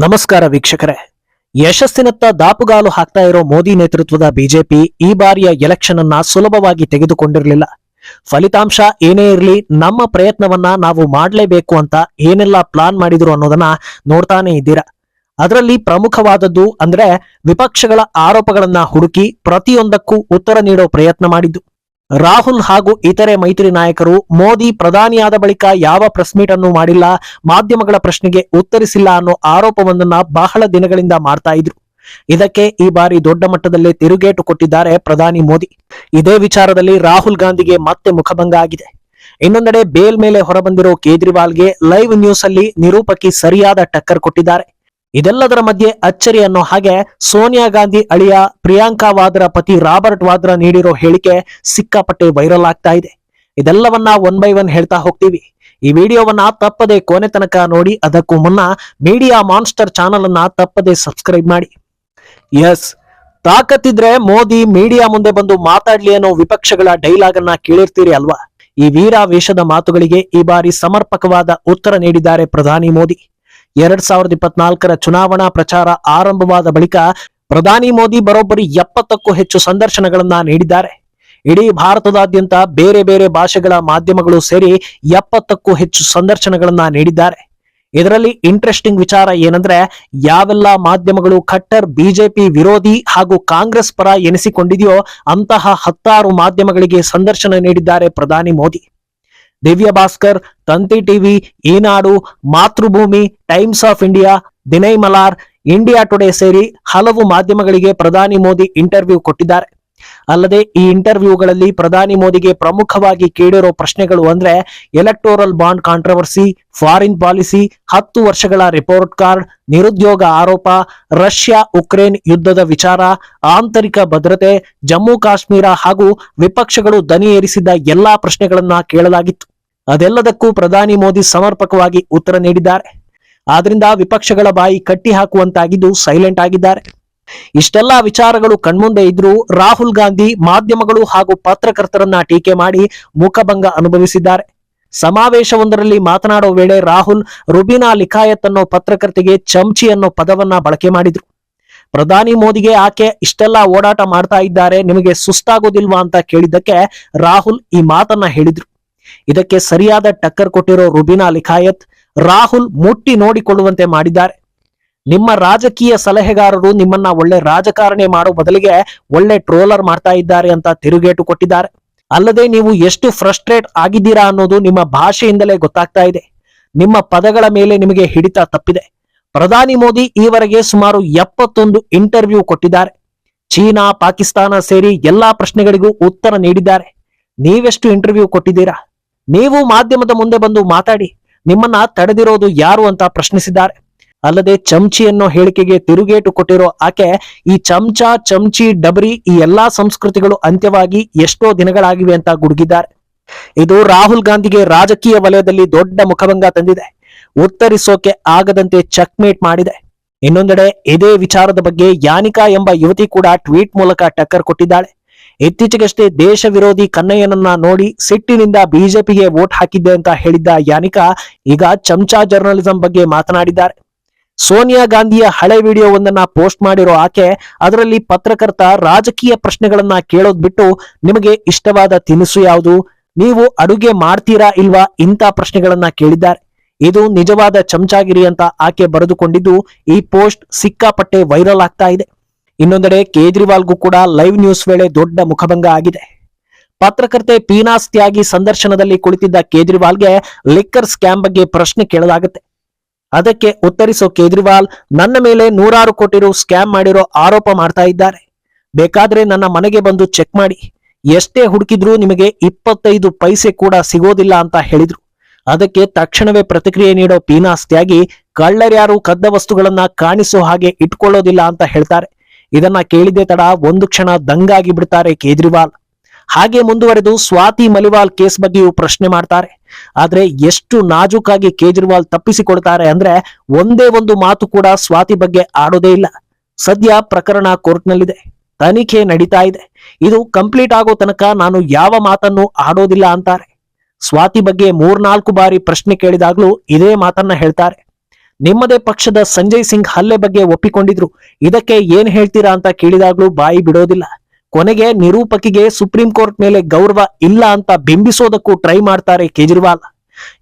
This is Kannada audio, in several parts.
ನಮಸ್ಕಾರ ವೀಕ್ಷಕರೇ. ಯಶಸ್ಸಿನತ್ತ ದಾಪುಗಾಲು ಹಾಕ್ತಾ ಇರೋ ಮೋದಿ ನೇತೃತ್ವದ ಬಿಜೆಪಿ ಈ ಬಾರಿಯ ಎಲೆಕ್ಷನ್ ಅನ್ನ ಸುಲಭವಾಗಿ ತೆಗೆದುಕೊಂಡಿರಲಿಲ್ಲ. ಫಲಿತಾಂಶ ಏನೇ ಇರಲಿ, ನಮ್ಮ ಪ್ರಯತ್ನವನ್ನ ನಾವು ಮಾಡಲೇಬೇಕು ಅಂತ ಏನೆಲ್ಲ ಪ್ಲಾನ್ ಮಾಡಿದ್ರು ಅನ್ನೋದನ್ನ ನೋಡ್ತಾನೆ ಇದ್ದೀರಾ. ಅದರಲ್ಲಿ ಪ್ರಮುಖವಾದದ್ದು ಅಂದ್ರೆ ವಿಪಕ್ಷಗಳ ಆರೋಪಗಳನ್ನ ಹುಡುಕಿ ಪ್ರತಿಯೊಂದಕ್ಕೂ ಉತ್ತರ ನೀಡೋ ಪ್ರಯತ್ನ ಮಾಡಿದ್ದು. ರಾಹುಲ್ ಹಾಗೂ ಇತರೆ ಮೈತ್ರಿ ನಾಯಕರು ಮೋದಿ ಪ್ರಧಾನಿಯಾದ ಬಳಿಕ ಯಾವ ಪ್ರೆಸ್ ಮೀಟ್ ಅನ್ನು ಮಾಡಿಲ್ಲ, ಮಾಧ್ಯಮಗಳ ಪ್ರಶ್ನೆಗೆ ಉತ್ತರಿಸಿಲ್ಲ ಅನ್ನೋ ಆರೋಪವೊಂದನ್ನ ಬಹಳ ದಿನಗಳಿಂದ ಮಾಡ್ತಾ ಇದ್ರು. ಇದಕ್ಕೆ ಈ ಬಾರಿ ದೊಡ್ಡ ಮಟ್ಟದಲ್ಲಿ ತಿರುಗೇಟು ಕೊಟ್ಟಿದ್ದಾರೆ ಪ್ರಧಾನಿ ಮೋದಿ. ಇದೇ ವಿಚಾರದಲ್ಲಿ ರಾಹುಲ್ ಗಾಂಧಿಗೆ ಮತ್ತೆ ಮುಖಭಂಗ ಆಗಿದೆ. ಇನ್ನೊಂದೆಡೆ ಬೇಲ್ ಮೇಲೆ ಹೊರಬಂದಿರೋ ಕೇಜ್ರಿವಾಲ್ಗೆ ಲೈವ್ ನ್ಯೂಸ್ ಅಲ್ಲಿ ನಿರೂಪಕಿ ಸರಿಯಾದ ಟಕ್ಕರ್ ಕೊಟ್ಟಿದ್ದಾರೆ. ಇದೆಲ್ಲದರ ಮಧ್ಯೆ ಅಚ್ಚರಿ ಅನ್ನೋ ಹಾಗೆ ಸೋನಿಯಾ ಗಾಂಧಿ ಅಳಿಯ ಪ್ರಿಯಾಂಕಾ ವಾದ್ರಾ ಪತಿ ರಾಬರ್ಟ್ ವಾದ್ರಾ ನೀಡಿರೋ ಹೇಳಿಕೆ ಸಿಕ್ಕಾಪಟ್ಟೆ ವೈರಲ್ ಆಗ್ತಾ ಇದೆ. ಇದೆಲ್ಲವನ್ನ ಒನ್ ಬೈ ಒನ್ ಹೇಳ್ತಾ ಹೋಗ್ತೀವಿ. ಈ ವಿಡಿಯೋವನ್ನ ತಪ್ಪದೆ ಕೊನೆ ತನಕ ನೋಡಿ, ಅದಕ್ಕೂ ಮುನ್ನ ಮೀಡಿಯಾ ಮಾನ್ಸ್ಟರ್ ಚಾನಲ್ ಅನ್ನ ತಪ್ಪದೆ ಸಬ್ಸ್ಕ್ರೈಬ್ ಮಾಡಿ. ಎಸ್ ತಾಕತ್ತಿದ್ರೆ ಮೋದಿ ಮೀಡಿಯಾ ಮುಂದೆ ಬಂದು ಮಾತಾಡ್ಲಿ ಅನ್ನೋ ವಿಪಕ್ಷಗಳ ಡೈಲಾಗ್ ಅನ್ನ ಕೇಳಿರ್ತೀರಿ ಅಲ್ವಾ? ಈ ವೀರಾವೇಶದ ಮಾತುಗಳಿಗೆ ಈ ಬಾರಿ ಸಮರ್ಪಕವಾದ ಉತ್ತರ ನೀಡಿದ್ದಾರೆ ಪ್ರಧಾನಿ ಮೋದಿ. ಎರಡ್ ಸಾವಿರದ ಇಪ್ಪತ್ನಾಲ್ಕರ ಚುನಾವಣಾ ಪ್ರಚಾರ ಆರಂಭವಾದ ಬಳಿಕ ಪ್ರಧಾನಿ ಮೋದಿ ಬರೋಬ್ಬರಿ ಎಪ್ಪತ್ತಕ್ಕೂ ಹೆಚ್ಚು ಸಂದರ್ಶನಗಳನ್ನ ನೀಡಿದ್ದಾರೆ. ಇಡೀ ಭಾರತದಾದ್ಯಂತ ಬೇರೆ ಬೇರೆ ಭಾಷೆಗಳ ಮಾಧ್ಯಮಗಳು ಸೇರಿ ಎಪ್ಪತ್ತಕ್ಕೂ ಹೆಚ್ಚು ಸಂದರ್ಶನಗಳನ್ನ ನೀಡಿದ್ದಾರೆ. ಇದರಲ್ಲಿ ಇಂಟ್ರೆಸ್ಟಿಂಗ್ ವಿಚಾರ ಏನಂದ್ರೆ, ಯಾವೆಲ್ಲ ಮಾಧ್ಯಮಗಳು ಖಟ್ಟರ್ ಬಿಜೆಪಿ ವಿರೋಧಿ ಹಾಗೂ ಕಾಂಗ್ರೆಸ್ ಪರ ಎನಿಸಿಕೊಂಡಿದೆಯೋ ಅಂತಹ ಹತ್ತಾರು ಮಾಧ್ಯಮಗಳಿಗೆ ಸಂದರ್ಶನ ನೀಡಿದ್ದಾರೆ ಪ್ರಧಾನಿ Modi. Divya Bhaskar, Thanthi TV, Eenadu, Mathrubhumi, Times of India, Dinamalar, India Today ಸೇರಿ ಹಲವು ಮಾಧ್ಯಮಗಳಿಗೆ ಪ್ರಧಾನಿ ಮೋದಿ ಇಂಟರ್ವ್ಯೂ ಕೊಟ್ಟಿದ್ದಾರೆ. ಅಲ್ಲದೆ ಈ ಇಂಟರ್ವ್ಯೂಗಳಲ್ಲಿ ಪ್ರಧಾನಿ ಮೋದಿಗೆ ಪ್ರಮುಖವಾಗಿ ಕೇಳಿರೋ ಪ್ರಶ್ನೆಗಳು ಅಂದ್ರೆ electoral bond controversy, foreign policy, ಹತ್ತು ವರ್ಷಗಳ ರಿಪೋರ್ಟ್ ಕಾರ್ಡ್, ನಿರುದ್ಯೋಗ ಆರೋಪ, ರಷ್ಯಾ ಉಕ್ರೇನ್ ಯುದ್ಧದ ವಿಚಾರ, ಆಂತರಿಕ ಭದ್ರತೆ, ಜಮ್ಮು ಕಾಶ್ಮೀರ ಹಾಗೂ ವಿಪಕ್ಷಗಳು ದನಿ ಏರಿಸಿದ ಎಲ್ಲಾ ಪ್ರಶ್ನೆಗಳನ್ನ ಕೇಳಲಾಗಿತ್ತು. ಅದೆಲ್ಲದಕ್ಕೂ ಪ್ರಧಾನಿ ಮೋದಿ ಸಮರ್ಪಕವಾಗಿ ಉತ್ತರ ನೀಡಿದ್ದಾರೆ. ಆದ್ರಿಂದ ವಿಪಕ್ಷಗಳ ಬಾಯಿ ಕಟ್ಟಿ ಹಾಕುವಂತಾಗಿದ್ದು ಸೈಲೆಂಟ್ ಆಗಿದ್ದಾರೆ. ಇಷ್ಟೆಲ್ಲಾ ವಿಚಾರಗಳು ಕಣ್ಮುಂದೆ ಇದ್ರೂ ರಾಹುಲ್ ಗಾಂಧಿ ಮಾಧ್ಯಮಗಳು ಹಾಗೂ ಪತ್ರಕರ್ತರನ್ನ ಟೀಕೆ ಮಾಡಿ ಮುಖಭಂಗ ಅನುಭವಿಸಿದ್ದಾರೆ. ಸಮಾವೇಶವೊಂದರಲ್ಲಿ ಮಾತನಾಡೋ ವೇಳೆ ರಾಹುಲ್ ರುಬಿನಾ ಲಿಖಾಯತ್ ಅನ್ನೋ ಪತ್ರಕರ್ತೆಗೆ ಚಮಚಿ ಅನ್ನೋ ಪದವನ್ನ ಬಳಕೆ ಮಾಡಿದ್ರು. ಪ್ರಧಾನಿ ಮೋದಿಗೆ ಆಕೆ ಇಷ್ಟೆಲ್ಲಾ ಓಡಾಟ ಮಾಡ್ತಾ ಇದ್ದಾರೆ, ನಿಮಗೆ ಸುಸ್ತಾಗೋದಿಲ್ವಾ ಅಂತ ಕೇಳಿದ್ದಕ್ಕೆ ರಾಹುಲ್ ಈ ಮಾತನ್ನ ಹೇಳಿದ್ರು. ಇದಕ್ಕೆ ಸರಿಯಾದ ಟಕ್ಕರ್ ಕೊಟ್ಟಿರೋ ರುಬಿನಾ ಲಿಖಾಯತ್ ರಾಹುಲ್ ಮುಟ್ಟಿ ನೋಡಿಕೊಳ್ಳುವಂತೆ ಮಾಡಿದ್ದಾರೆ. ನಿಮ್ಮ ರಾಜಕೀಯ ಸಲಹೆಗಾರರು ನಿಮ್ಮನ್ನ ಒಳ್ಳೆ ರಾಜಕಾರಣಿ ಮಾಡೋ ಬದಲಿಗೆ ಒಳ್ಳೆ ಟ್ರೋಲರ್ ಮಾಡ್ತಾ ಇದ್ದಾರೆ ಅಂತ ತಿರುಗೇಟು ಕೊಟ್ಟಿದ್ದಾರೆ. ಅಲ್ಲದೆ ನೀವು ಎಷ್ಟು ಫ್ರಸ್ಟ್ರೇಟ್ ಆಗಿದ್ದೀರಾ ಅನ್ನೋದು ನಿಮ್ಮ ಭಾಷೆಯಿಂದಲೇ ಗೊತ್ತಾಗ್ತಾ ಇದೆ. ನಿಮ್ಮ ಪದಗಳ ಮೇಲೆ ನಿಮಗೆ ಹಿಡಿತ ತಪ್ಪಿದೆ. ಪ್ರಧಾನಿ ಮೋದಿ ಈವರೆಗೆ ಸುಮಾರು ಎಪ್ಪತ್ತೊಂದು ಇಂಟರ್ವ್ಯೂ ಕೊಟ್ಟಿದ್ದಾರೆ. ಚೀನಾ, ಪಾಕಿಸ್ತಾನ ಸೇರಿ ಎಲ್ಲಾ ಪ್ರಶ್ನೆಗಳಿಗೂ ಉತ್ತರ ನೀಡಿದ್ದಾರೆ. ನೀವೆಷ್ಟು ಇಂಟರ್ವ್ಯೂ ಕೊಟ್ಟಿದ್ದೀರಾ? ನೀವು ಮಾಧ್ಯಮದ ಮುಂದೆ ಬಂದು ಮಾತಾಡಿ. ನಿಮ್ಮನ್ನ ತಡೆದಿರೋದು ಯಾರು ಅಂತ ಪ್ರಶ್ನಿಸಿದ್ದಾರೆ. ಅಲ್ಲದೆ ಚಮಚಿ ಅನ್ನೋ ಹೇಳಿಕೆಗೆ ತಿರುಗೇಟು ಕೊಟ್ಟಿರೋ ಆಕೆ ಈ ಚಮಚ, ಚಮಚಿ, ಡಬರಿ ಈ ಎಲ್ಲಾ ಸಂಸ್ಕೃತಿಗಳು ಅಂತ್ಯವಾಗಿ ಎಷ್ಟೋ ದಿನಗಳಾಗಿವೆ ಅಂತ ಗುಡುಗಿದ್ದಾರೆ. ಇದು ರಾಹುಲ್ ಗಾಂಧಿಗೆ ರಾಜಕೀಯ ವಲಯದಲ್ಲಿ ದೊಡ್ಡ ಮುಖಭಂಗ ತಂದಿದೆ. ಉತ್ತರಿಸೋಕೆ ಆಗದಂತೆ ಚೆಕ್ಮೇಟ್ ಮಾಡಿದೆ. ಇನ್ನೊಂದೆಡೆ ಇದೇ ವಿಚಾರದ ಬಗ್ಗೆ ಯಾನಿಕಾ ಎಂಬ ಯುವತಿ ಕೂಡ ಟ್ವೀಟ್ ಮೂಲಕ ಟಕ್ಕರ್ ಕೊಟ್ಟಿದ್ದಾಳೆ. ಇತ್ತೀಚೆಗಷ್ಟೇ ದೇಶ ವಿರೋಧಿ ಕನ್ನಯ್ಯನನ್ನ ನೋಡಿ ಸಿಟ್ಟಿನಿಂದ ಬಿಜೆಪಿಗೆ ವೋಟ್ ಹಾಕಿದ್ದೆ ಅಂತ ಹೇಳಿದ್ದ ಯಾನಿಕಾ ಈಗ ಚಮಚಾ ಜರ್ನಲಿಸಂ ಬಗ್ಗೆ ಮಾತನಾಡಿದ್ದಾರೆ. ಸೋನಿಯಾ ಗಾಂಧಿಯ ಹಳೆ ವಿಡಿಯೋ ಒಂದನ್ನ ಪೋಸ್ಟ್ ಮಾಡಿರೋ ಆಕೆ ಅದರಲ್ಲಿ ಪತ್ರಕರ್ತ ರಾಜಕೀಯ ಪ್ರಶ್ನೆಗಳನ್ನ ಕೇಳೋದ್ ಬಿಟ್ಟು ನಿಮಗೆ ಇಷ್ಟವಾದ ತಿನಿಸು ಯಾವುದು? ನೀವು ಅಡುಗೆ ಮಾಡ್ತೀರಾ ಇಲ್ವಾ ಇಂಥ ಪ್ರಶ್ನೆಗಳನ್ನ ಕೇಳಿದ್ದಾರೆ. ಇದು ನಿಜವಾದ ಚಮಚಾಗಿರಿ ಅಂತ ಆಕೆ ಬರೆದುಕೊಂಡಿದ್ದು ಈ ಪೋಸ್ಟ್ ಸಿಕ್ಕಾಪಟ್ಟೆ ವೈರಲ್ ಆಗ್ತಾ ಇದೆ. ಇನ್ನೊಂದೆಡೆ ಕೇಜ್ರಿವಾಲ್ಗೂ ಕೂಡ ಲೈವ್ ನ್ಯೂಸ್ ವೇಳೆ ದೊಡ್ಡ ಮುಖಭಂಗ ಆಗಿದೆ. ಪತ್ರಕರ್ತೆ ಪೀನಾಸ್ ತ್ಯಾಗಿ ಸಂದರ್ಶನದಲ್ಲಿ ಕುಳಿತಿದ್ದ ಕೇಜ್ರಿವಾಲ್ಗೆ ಲಿಕ್ಕರ್ ಸ್ಕ್ಯಾಮ್ ಬಗ್ಗೆ ಪ್ರಶ್ನೆ ಕೇಳಲಾಗುತ್ತೆ. ಅದಕ್ಕೆ ಉತ್ತರಿಸೋ ಕೇಜ್ರಿವಾಲ್ ನನ್ನ ಮೇಲೆ ನೂರಾರು ಕೋಟಿ ರು ಸ್ಕ್ಯಾಮ್ ಮಾಡಿರೋ ಆರೋಪ ಮಾಡ್ತಾ ಇದ್ದಾರೆ. ಬೇಕಾದ್ರೆ ನನ್ನ ಮನೆಗೆ ಬಂದು ಚೆಕ್ ಮಾಡಿ. ಎಷ್ಟೇ ಹುಡುಕಿದ್ರೂ ನಿಮಗೆ ಇಪ್ಪತ್ತೈದು ಪೈಸೆ ಕೂಡ ಸಿಗೋದಿಲ್ಲ ಅಂತ ಹೇಳಿದ್ರು. ಅದಕ್ಕೆ ತಕ್ಷಣವೇ ಪ್ರತಿಕ್ರಿಯೆ ನೀಡೋ ಪೀನಾಸ್ ತ್ಯಾಗಿ ಕಳ್ಳರ್ಯಾರು ಕದ್ದ ವಸ್ತುಗಳನ್ನ ಕಾಣಿಸೋ ಹಾಗೆ ಇಟ್ಕೊಳ್ಳೋದಿಲ್ಲ ಅಂತ ಹೇಳ್ತಾರೆ. ಇದನ್ನ ಕೇಳಿದೆ ತಡ ಒಂದು ಕ್ಷಣ ದಂಗಾಗಿ ಬಿಡ್ತಾರೆ ಕೇಜ್ರಿವಾಲ್. ಹಾಗೆ ಮುಂದುವರೆದು ಸ್ವಾತಿ ಮಲಿವಾಲ್ ಕೇಸ್ ಬಗ್ಗೆಯೂ ಪ್ರಶ್ನೆ ಮಾಡ್ತಾರೆ. ಆದ್ರೆ ಎಷ್ಟು ನಾಜೂಕಾಗಿ ಕೇಜ್ರಿವಾಲ್ ತಪ್ಪಿಸಿಕೊಳ್ತಾರೆ ಅಂದ್ರೆ ಒಂದೇ ಒಂದು ಮಾತು ಕೂಡ ಸ್ವಾತಿ ಬಗ್ಗೆ ಆಡೋದೇ ಇಲ್ಲ. ಸದ್ಯ ಪ್ರಕರಣ ಕೋರ್ಟ್ನಲ್ಲಿದೆ. ತನಿಖೆ ನಡೀತಾ ಇದೆ. ಇದು ಕಂಪ್ಲೀಟ್ ಆಗೋ ತನಕ ನಾನು ಯಾವ ಮಾತನ್ನು ಆಡೋದಿಲ್ಲ ಅಂತಾರೆ. ಸ್ವಾತಿ ಬಗ್ಗೆ ಮೂರ್ನಾಲ್ಕು ಬಾರಿ ಪ್ರಶ್ನೆ ಕೇಳಿದಾಗ್ಲೂ ಇದೇ ಮಾತನ್ನ ಹೇಳ್ತಾರೆ. ನಿಮ್ಮದೇ ಪಕ್ಷದ ಸಂಜಯ್ ಸಿಂಗ್ ಹಲ್ಲೆ ಬಗ್ಗೆ ಒಪ್ಪಿಕೊಂಡಿದ್ರು. ಇದಕ್ಕೆ ಏನ್ ಹೇಳ್ತೀರಾ ಅಂತ ಕೇಳಿದಾಗ್ಲೂ ಬಾಯಿ ಬಿಡೋದಿಲ್ಲ. ಕೊನೆಗೆ ನಿರೂಪಕಿಗೆ ಸುಪ್ರೀಂ ಕೋರ್ಟ್ ಮೇಲೆ ಗೌರವ ಇಲ್ಲ ಅಂತ ಬಿಂಬಿಸೋದಕ್ಕೂ ಟ್ರೈ ಮಾಡ್ತಾರೆ ಕೇಜ್ರಿವಾಲ್.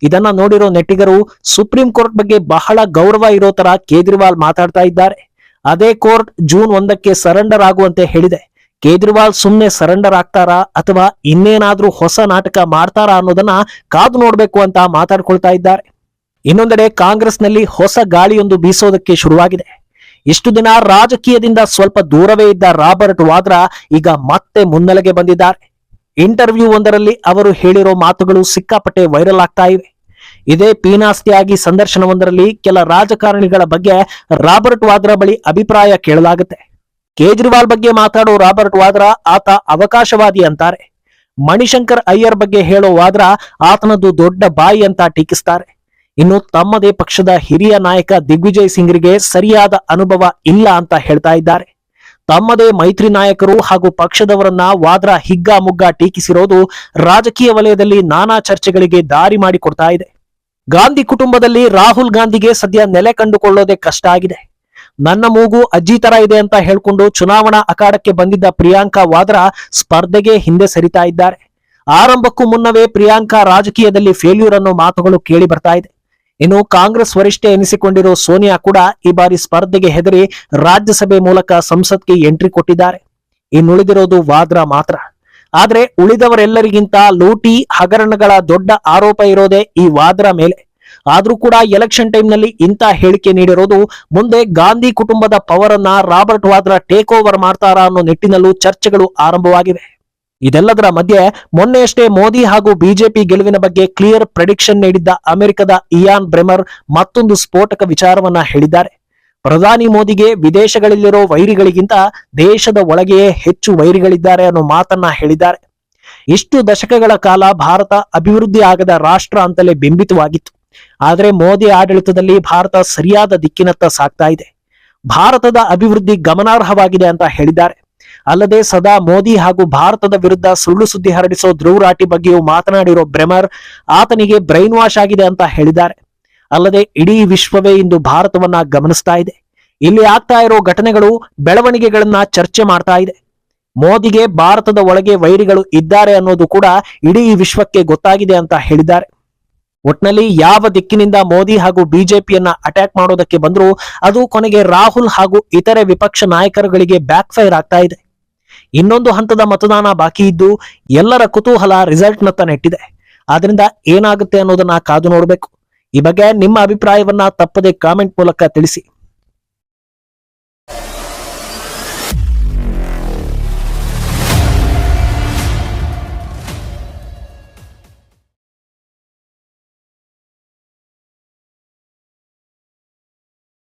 ಇದನ್ನ ನೋಡಿರೋ ನೆಟ್ಟಿಗರು ಸುಪ್ರೀಂ ಕೋರ್ಟ್ ಬಗ್ಗೆ ಬಹಳ ಗೌರವ ಇರೋ ತರ ಕೇಜ್ರಿವಾಲ್ ಮಾತಾಡ್ತಾ ಇದ್ದಾರೆ. ಅದೇ ಕೋರ್ಟ್ ಜೂನ್ ಒಂದಕ್ಕೆ ಸರೆಂಡರ್ ಆಗುವಂತೆ ಹೇಳಿದೆ. ಕೇಜ್ರಿವಾಲ್ ಸುಮ್ನೆ ಸರೆಂಡರ್ ಆಗ್ತಾರಾ ಅಥವಾ ಇನ್ನೇನಾದ್ರೂ ಹೊಸ ನಾಟಕ ಮಾಡ್ತಾರಾ ಅನ್ನೋದನ್ನ ಕಾದು ನೋಡ್ಬೇಕು ಅಂತ ಮಾತಾಡ್ಕೊಳ್ತಾ ಇದ್ದಾರೆ. ಇನ್ನೊಂದೆಡೆ ಕಾಂಗ್ರೆಸ್ನಲ್ಲಿ ಹೊಸ ಗಾಳಿಯೊಂದು ಬೀಸೋದಕ್ಕೆ ಶುರುವಾಗಿದೆ. ಇಷ್ಟು ದಿನ ರಾಜಕೀಯದಿಂದ ಸ್ವಲ್ಪ ದೂರವೇ ಇದ್ದ ರಾಬರ್ಟ್ ವಾದ್ರಾ ಈಗ ಮತ್ತೆ ಮುನ್ನೆಲೆಗೆ ಬಂದಿದ್ದಾರೆ. ಇಂಟರ್ವ್ಯೂ ಒಂದರಲ್ಲಿ ಅವರು ಹೇಳಿರೋ ಮಾತುಗಳು ಸಿಕ್ಕಾಪಟ್ಟೆ ವೈರಲ್ ಆಗ್ತಾ ಇವೆ. ಇದೇ ಪೀನಾಸ್ತಿಯಾಗಿ ಸಂದರ್ಶನವೊಂದರಲ್ಲಿ ಕೆಲ ರಾಜಕಾರಣಿಗಳ ಬಗ್ಗೆ ರಾಬರ್ಟ್ ವಾದ್ರಾ ಬಳಿ ಅಭಿಪ್ರಾಯ ಕೇಳಲಾಗುತ್ತೆ. ಕೇಜ್ರಿವಾಲ್ ಬಗ್ಗೆ ಮಾತಾಡೋ ರಾಬರ್ಟ್ ವಾದ್ರಾ ಆತ ಅವಕಾಶವಾದಿ ಅಂತಾರೆ. ಮಣಿಶಂಕರ್ ಅಯ್ಯರ್ ಬಗ್ಗೆ ಹೇಳೋ ವಾದ್ರಾ ಆತನದ್ದು ದೊಡ್ಡ ಬಾಯಿ ಅಂತ ಟೀಕಿಸ್ತಾರೆ. ಇನ್ನು ತಮ್ಮದೇ ಪಕ್ಷದ ಹಿರಿಯ ನಾಯಕ ದಿಗ್ವಿಜಯ್ ಸಿಂಗ್ರಿಗೆ ಸರಿಯಾದ ಅನುಭವ ಇಲ್ಲ ಅಂತ ಹೇಳ್ತಾ ಇದ್ದಾರೆ. ತಮ್ಮದೇ ಮೈತ್ರಿ ನಾಯಕರು ಹಾಗೂ ಪಕ್ಷದವರನ್ನ ವಾದ್ರಾ ಹಿಗ್ಗಾಮುಗ್ಗಾ ಟೀಕಿಸಿರೋದು ರಾಜಕೀಯ ವಲಯದಲ್ಲಿ ನಾನಾ ಚರ್ಚೆಗಳಿಗೆ ದಾರಿ ಮಾಡಿಕೊಡ್ತಾ ಇದೆ. ಗಾಂಧಿ ಕುಟುಂಬದಲ್ಲಿ ರಾಹುಲ್ ಗಾಂಧಿಗೆ ಸದ್ಯ ನೆಲೆ ಕಂಡುಕೊಳ್ಳೋದೇ ಕಷ್ಟ ಆಗಿದೆ. ನನ್ನ ಮೂಗು ಅಜ್ಜಿ ತರ ಇದೆ ಅಂತ ಹೇಳ್ಕೊಂಡು ಚುನಾವಣಾ ಅಖಾಡಕ್ಕೆ ಬಂದಿದ್ದ ಪ್ರಿಯಾಂಕಾ ವಾದ್ರಾ ಸ್ಪರ್ಧೆಗೆ ಹಿಂದೆ ಸರಿತಾ ಇದ್ದಾರೆ. ಆರಂಭಕ್ಕೂ ಮುನ್ನವೇ ಪ್ರಿಯಾಂಕಾ ರಾಜಕೀಯದಲ್ಲಿ ಫೇಲ್ಯೂರ್ ಅನ್ನೋ ಮಾತುಗಳು ಕೇಳಿ ಬರ್ತಾ ಇದೆ. ಇನ್ನು ಕಾಂಗ್ರೆಸ್ ವರಿಷ್ಠೆ ಎನಿಸಿಕೊಂಡಿರೋ ಸೋನಿಯಾ ಕೂಡ ಈ ಬಾರಿ ಸ್ಪರ್ಧೆಗೆ ಹೆದರಿ ರಾಜ್ಯಸಭೆ ಮೂಲಕ ಸಂಸತ್ಗೆ ಎಂಟ್ರಿ ಕೊಟ್ಟಿದ್ದಾರೆ. ಇನ್ನುಳಿದಿರೋದು ವಾದ್ರಾ ಮಾತ್ರ. ಆದ್ರೆ ಉಳಿದವರೆಲ್ಲರಿಗಿಂತ ಲೂಟಿ, ಹಗರಣಗಳ ದೊಡ್ಡ ಆರೋಪ ಇರೋದೇ ಈ ವಾದ್ರಾ ಮೇಲೆ. ಆದ್ರೂ ಕೂಡ ಎಲೆಕ್ಷನ್ ಟೈಮ್ನಲ್ಲಿ ಇಂಥ ಹೇಳಿಕೆ ನೀಡಿರೋದು ಮುಂದೆ ಗಾಂಧಿ ಕುಟುಂಬದ ಪವರ್ ಅನ್ನ ರಾಬರ್ಟ್ ವಾದ್ರಾ ಟೇಕ್ ಓವರ್ ಮಾಡ್ತಾರಾ ಅನ್ನೋ ನಿಟ್ಟಿನಲ್ಲೂ ಚರ್ಚೆಗಳು ಆರಂಭವಾಗಿವೆ. ಇದೆಲ್ಲದರ ಮಧ್ಯೆ ಮೊನ್ನೆಯಷ್ಟೇ ಮೋದಿ ಹಾಗೂ ಬಿಜೆಪಿ ಗೆಲುವಿನ ಬಗ್ಗೆ ಕ್ಲಿಯರ್ ಪ್ರೆಡಿಕ್ಷನ್ ನೀಡಿದ್ದ ಅಮೆರಿಕದ ಇಯಾನ್ ಬ್ರೆಮರ್ ಮತ್ತೊಂದು ಸ್ಫೋಟಕ ವಿಚಾರವನ್ನ ಹೇಳಿದ್ದಾರೆ. ಪ್ರಧಾನಿ ಮೋದಿಗೆ ವಿದೇಶಗಳಲ್ಲಿರೋ ವೈರಿಗಳಿಗಿಂತ ದೇಶದ ಒಳಗೆಯೇ ಹೆಚ್ಚು ವೈರಿಗಳಿದ್ದಾರೆ ಅನ್ನೋ ಮಾತನ್ನ ಹೇಳಿದ್ದಾರೆ. ಇಷ್ಟು ದಶಕಗಳ ಕಾಲ ಭಾರತ ಅಭಿವೃದ್ಧಿ ಆಗದ ರಾಷ್ಟ್ರ ಅಂತಲೇ ಬಿಂಬಿತವಾಗಿತ್ತು. ಆದರೆ ಮೋದಿ ಆಡಳಿತದಲ್ಲಿ ಭಾರತ ಸರಿಯಾದ ದಿಕ್ಕಿನತ್ತ ಸಾಗ್ತಾ ಇದೆ. ಭಾರತದ ಅಭಿವೃದ್ಧಿ ಗಮನಾರ್ಹವಾಗಿದೆ ಅಂತ ಹೇಳಿದ್ದಾರೆ. ಅಲ್ಲದೆ ಸದಾ ಮೋದಿ ಹಾಗೂ ಭಾರತದ ವಿರುದ್ಧ ಸುಳ್ಳು ಸುದ್ದಿ ಹರಡಿಸೋ ಧ್ರುವರಾಟಿ ಬಗ್ಗೆಯೂ ಮಾತನಾಡಿರೋ ಬ್ರೆಮರ್, ಆತನಿಗೆ ಬ್ರೈನ್ ವಾಶ್ ಆಗಿದೆ ಅಂತ ಹೇಳಿದ್ದಾರೆ. ಅಲ್ಲದೆ ಇಡೀ ವಿಶ್ವವೇ ಇಂದು ಭಾರತವನ್ನ ಗಮನಿಸ್ತಾ ಇದೆ. ಇಲ್ಲಿ ಆಗ್ತಾ ಇರೋ ಘಟನೆಗಳು ಬೆಳವಣಿಗೆಗಳನ್ನ ಚರ್ಚೆ ಮಾಡ್ತಾ ಇದೆ. ಮೋದಿಗೆ ಭಾರತದ ಒಳಗೆ ವೈರಿಗಳು ಇದ್ದಾರೆ ಅನ್ನೋದು ಕೂಡ ಇಡೀ ವಿಶ್ವಕ್ಕೆ ಗೊತ್ತಾಗಿದೆ ಅಂತ ಹೇಳಿದ್ದಾರೆ. ಒಟ್ನಲ್ಲಿ ಯಾವ ದಿಕ್ಕಿನಿಂದ ಮೋದಿ ಹಾಗೂ ಬಿಜೆಪಿಯನ್ನ ಅಟ್ಯಾಕ್ ಮಾಡೋದಕ್ಕೆ ಬಂದರೂ ಅದು ಕೊನೆಗೆ ರಾಹುಲ್ ಹಾಗೂ ಇತರೆ ವಿಪಕ್ಷ ನಾಯಕರುಗಳಿಗೆ ಬ್ಯಾಕ್ ಫೈರ್ ಆಗ್ತಾ ಇದೆ. ಇನ್ನೊಂದು ಹಂತದ ಮತದಾನ ಬಾಕಿ ಇದ್ದು ಎಲ್ಲರ ಕುತೂಹಲ ರಿಸಲ್ಟ್ನತ್ತ ನೆಟ್ಟಿದೆ ಆದ್ರಿಂದ ಏನಾಗುತ್ತೆ ಅನ್ನೋದನ್ನ ಕಾದು ನೋಡಬೇಕು. ಈ ಬಗ್ಗೆ ನಿಮ್ಮ ಅಭಿಪ್ರಾಯವನ್ನ ತಪ್ಪದೆ ಕಾಮೆಂಟ್ ಮೂಲಕ ತಿಳಿಸಿ.